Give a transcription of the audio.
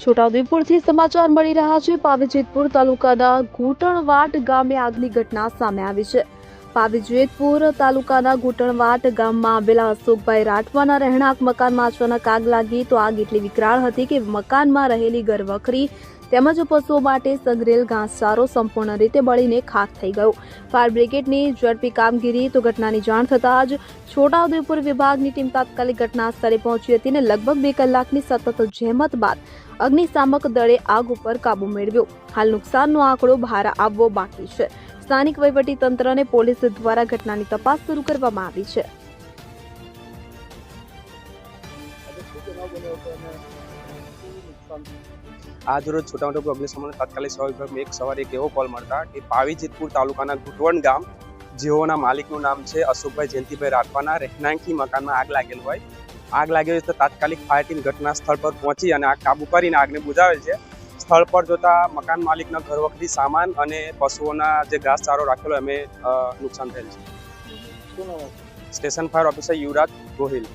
છોટાઉદેપુરથી સમાચાર મળી રહ્યા છે. પાવીજેતપુર તાલુકાના ઘૂંટણવાટ ગામે આગની ઘટના સામે આવી છે. પાવીજેતપુર તાલુકાના ઘૂંટણવાટ ગામમાં આવેલા અશોકભાઈ રાઠવાના રહેણાંક મકાનમાં અચાનક આગ લાગી તો આગ એટલી વિકરાળ હતી કે મકાનમાં રહેલી ઘરવખરી તેમજ પશુઓ માટે સંગ્રેલ ઘાસચારો સંપૂર્ણ રીતે બળીને ખાખ થઈ ગયો. ફાયર બ્રિગેડની ઝડપી કામગીરી તો ઘટનાની જાણ થતાં જ છોટાઉદેપુર વિભાગની ટીમ તાત્કાલિક ઘટના સ્થળે પહોંચી હતી અને લગભગ બે કલાકની સતત જહેમત બાદ અગ્નિશામક દળે આગ ઉપર કાબુ મેળવ્યો. હાલ નુકસાનનો આંકડો બહાર આવવો બાકી છે. સ્થાનિક વહીવટી તંત્ર અને પોલીસ દ્વારા ઘટનાની તપાસ શરૂ કરવામાં આવી છે. આજ રોજ છોટાઉદેપુર અગ્નિશમન તાત્કાલિક સેવા વિભાગમાં એક સવારે એક એવો કોલ મળતા કે પાવી જેતપુર તાલુકાના ઘૂંટવણ ગામ, જેઓના માલિકનું નામ છે અશોકભાઈ જયંતિભાઈ રાઠવાના, રહેણાંકી મકાનમાં આગ લાગેલ હોય. આગ લાગેલી તો તાત્કાલિક ફાયર ટીમ ઘટના સ્થળ પર પહોંચી અને આગ કાબુ કરીને આગને બુજાવેલ છે. સ્થળ પર જોતા મકાન માલિકના ઘર ઘરવખરી સામાન અને પશુઓના જે ઘાસચારો રાખેલો એમે નુકસાન થયેલ છે. Station fire officer Yuvraj Gohil.